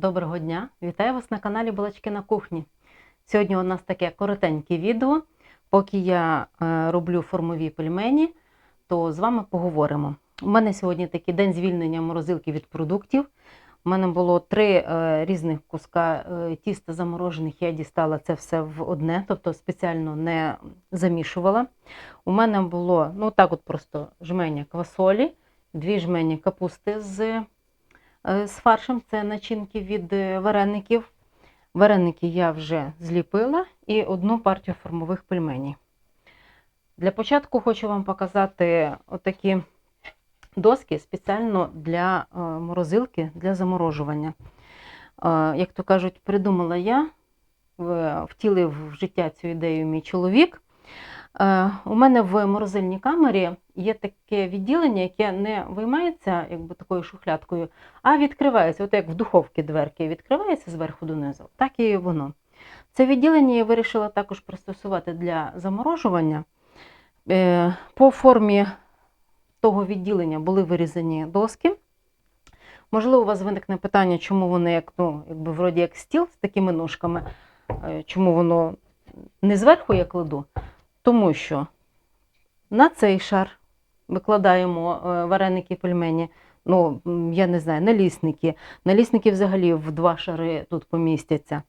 Доброго дня! Вітаю вас на каналі Балачки на кухні. Сьогодні у нас таке коротеньке відео. Поки я е, роблю формові пельмені, то з вами поговоримо. У мене сьогодні такий день звільнення морозилки від продуктів. У мене було три е, різних куска е, тіста заморожених. Я дістала це все в одне, тобто спеціально не замішувала. У мене було ну так, от просто жменя квасолі, дві жмені капусти з з фаршем. Це начинки від е, вареників. Вареники я вже зліпила і одну партію формових пельменей. Для початку хочу вам показати отакі доски спеціально для е, морозилки, для заморожування. Е, Як то кажуть, придумала я, втілив в життя цю ідею мій чоловік. Е, У мене в морозильній камері є таке відділення, яке не виймається якби такою шухлядкою, а відкривається, от як в духовці дверки відкривається зверху донизу, так і воно. Це відділення я вирішила також пристосувати для заморожування. Е, По формі того відділення були вирізані доски. Можливо, у вас виникне питання, чому вони як, ну, якби вроді як стіл з такими ножками, е, чому воно не зверху я кладу. Тому що на цей шар викладаємо е, вареники пельмені. Ну, я не знаю, налісники. Налісники взагалі в два шари тут помістяться.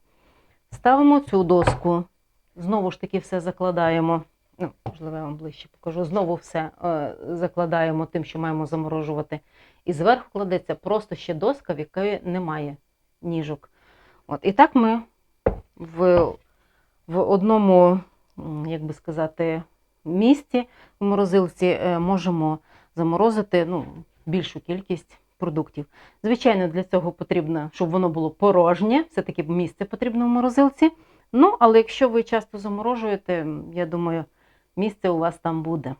Ставимо цю доску, знову ж таки все закладаємо. Ну, можливо, я вам ближче покажу. Знову все е, закладаємо тим, що маємо заморожувати. І зверху кладеться просто ще доска, в якої немає ніжок. От. І так ми в, в одному, як би сказати, місці в морозилці е, можемо заморозити ну, більшу кількість продуктів. Звичайно, для цього потрібно, щоб воно було порожнє, все-таки місце потрібно в морозилці. Ну, але якщо ви часто заморожуєте, я думаю, місце у вас там буде.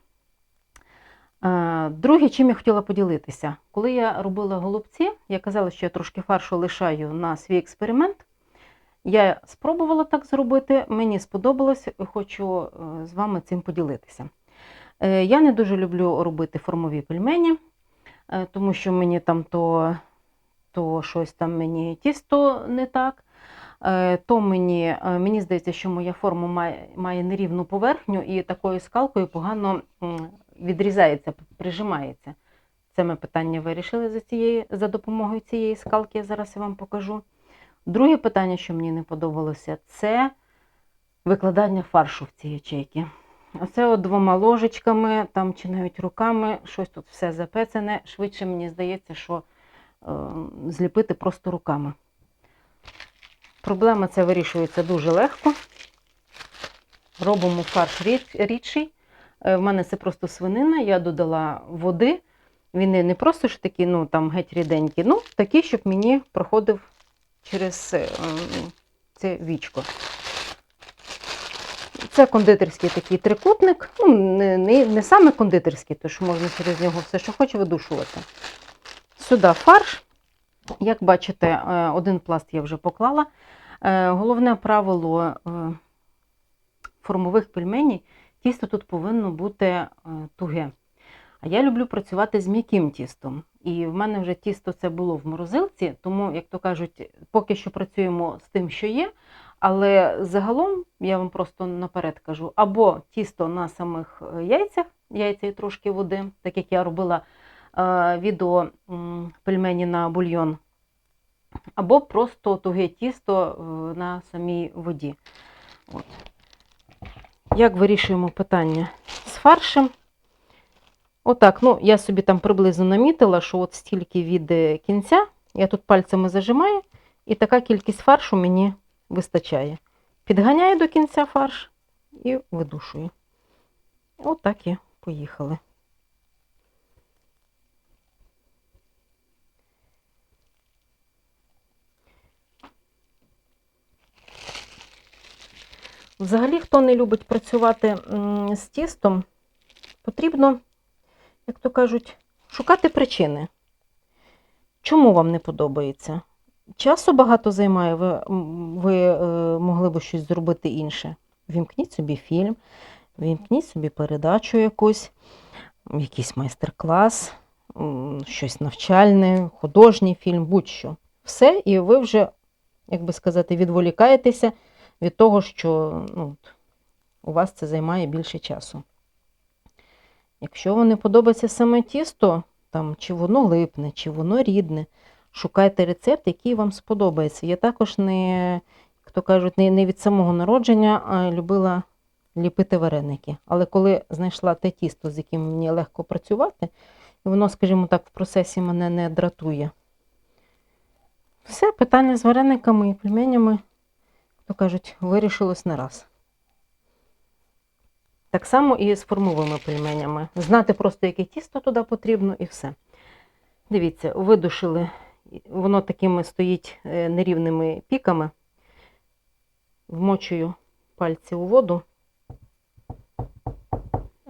Е, Друге, чим я хотіла поділитися. Коли я робила голубці, я казала, що я трошки фаршу лишаю на свій експеримент. Я спробувала так зробити, мені сподобалось, хочу е, з вами цим поділитися. Е, Я не дуже люблю робити формові пельмені, е, тому що мені там то, то щось там мені тісто не так. То мені, мені здається, що моя форма має, має нерівну поверхню і такою скалкою погано відрізається, прижимається. Це ми питання вирішили за, цієї, за допомогою цієї скалки, я зараз я вам покажу. Друге питання, що мені не подобалося, це викладання фаршу в ці ячейки. Оце от двома ложечками, там чи навіть руками, щось тут все запецене. Швидше мені здається, що е, зліпити просто руками. Проблема ця вирішується дуже легко. Робимо фарш рідший. Е, В мене це просто свинина, я додала води. Він не- просто ж такий, ну там геть ріденький, ну такий, щоб мені проходив через е, це вічко. Це кондитерський такий трикутник. Ну, не, не, не саме кондитерський, тому що можна через нього все, що хоче, видушувати. Сюди фарш. Як бачите, е, один пласт я вже поклала. Е, Головне правило формових пельменей тісто тут повинно бути туге. А я люблю працювати з м'яким тістом. І в мене вже тісто це було в морозилці, тому, як то кажуть, поки що працюємо з тим, що є. Але загалом я вам просто наперед кажу: або тісто на самих е, яйцях, яйця і трошки води, так як я робила е, відео пельмені на бульйон, або просто туге тісто е, на самій воді. От. Як вирішуємо питання з фаршем? Отак, ну я собі там приблизно намітила, що от стільки від е, кінця, я тут пальцями зажимаю, і така кількість фаршу мені вистачає. Підганяю до кінця фарш і видушую. Отак і поїхали. Взагалі, хто не любить працювати з тістом, потрібно, як то кажуть, шукати причини. Чому вам не подобається? Часу багато займає, ви, ви е, могли б щось зробити інше. Вімкніть собі фільм, вімкніть собі передачу якусь, якийсь майстер-клас, щось навчальне, художній фільм, будь-що. все, і ви вже, як би сказати, відволікаєтеся від того, що ну, у вас це займає більше часу. Якщо вам не подобається саме тісто, там, чи воно липне, чи воно рідне, шукайте рецепт, який вам сподобається. Я також не, як то кажуть, не, від самого народження а любила ліпити вареники. Але коли знайшла те тісто, з яким мені легко працювати, і воно, скажімо так, в процесі мене не дратує. Все, питання з варениками і пельменями, як то кажуть, вирішилось не раз. Так само і з формовими пельменями. Знати просто, яке тісто туди потрібно, і все. Дивіться, видушили, воно такими стоїть е, нерівними піками. Вмочую пальці у воду.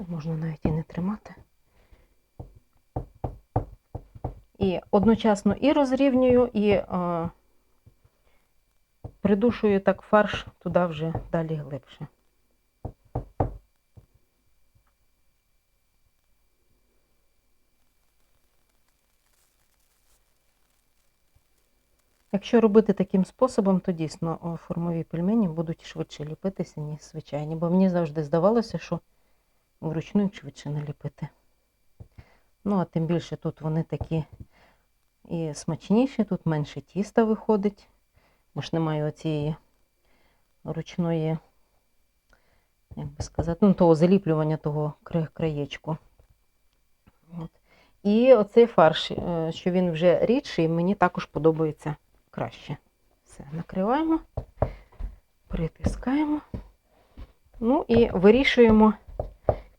Можна навіть і не тримати. І одночасно і розрівнюю, і е, придушую так фарш туди вже далі глибше. Якщо робити таким способом, то дійсно формові пельмені будуть швидше ліпитися, ніж звичайні. Бо мені завжди здавалося, що вручну їх швидше наліпити. Ну, а тим більше тут вони такі і смачніші, тут менше тіста виходить, бо ж немає оцієї ручної, як би сказати, ну, того заліплювання того краєчку. От. І оцей фарш, е, що він вже рідший, мені також подобається краще. Все, накриваємо, притискаємо. Ну і вирішуємо,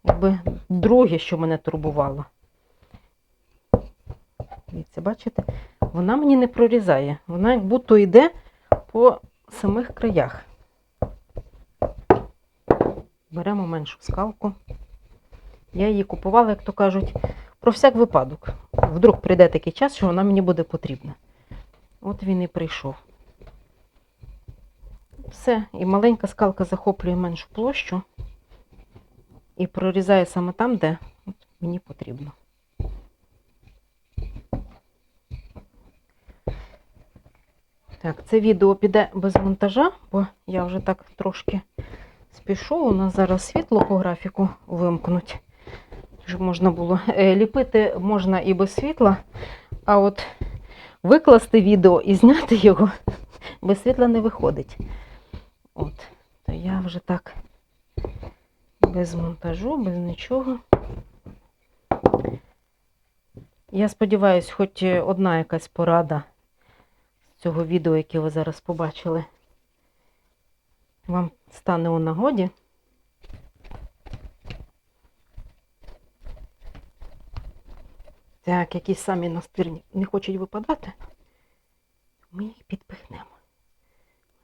якби друге, що мене турбувало. Дивіться, бачите, вона мені не прорізає. Вона як будто йде по самих краях. Беремо меншу скалку. Я її купувала, як то кажуть, про всяк випадок. Вдруг прийде такий час, що вона мені буде потрібна. От він і прийшов. Все, і маленька скалка захоплює меншу площу і прорізає саме там, де от мені потрібно. Так, це відео піде без монтажа, бо я вже так трошки спішу. У нас зараз світло по графіку вимкнуть. Можна було Е, ліпити можна і без світла, а от викласти відео і зняти його без світла не виходить. От, то я вже так без монтажу, без нічого. Я сподіваюся, хоч одна якась порада з цього відео, яке ви зараз побачили, вам стане у нагоді. Так, якісь самі настирні не хочуть випадати, ми їх підпихнемо.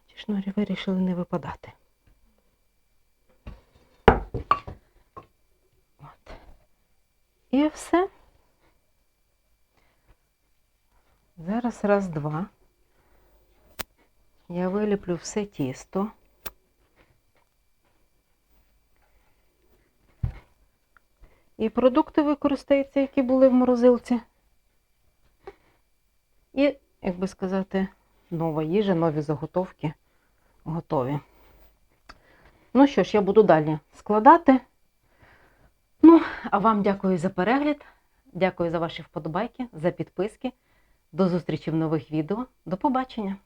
Ці шнурі вирішили не випадати. От. І все. Зараз раз, два. Я виліплю все тісто. І продукти використаються, які були в морозилці. І, як би сказати, нова їжа, нові заготовки готові. Ну що ж, я буду далі складати. Ну, а вам дякую за перегляд. Дякую за ваші вподобайки, за підписки. До зустрічі в нових відео. До побачення!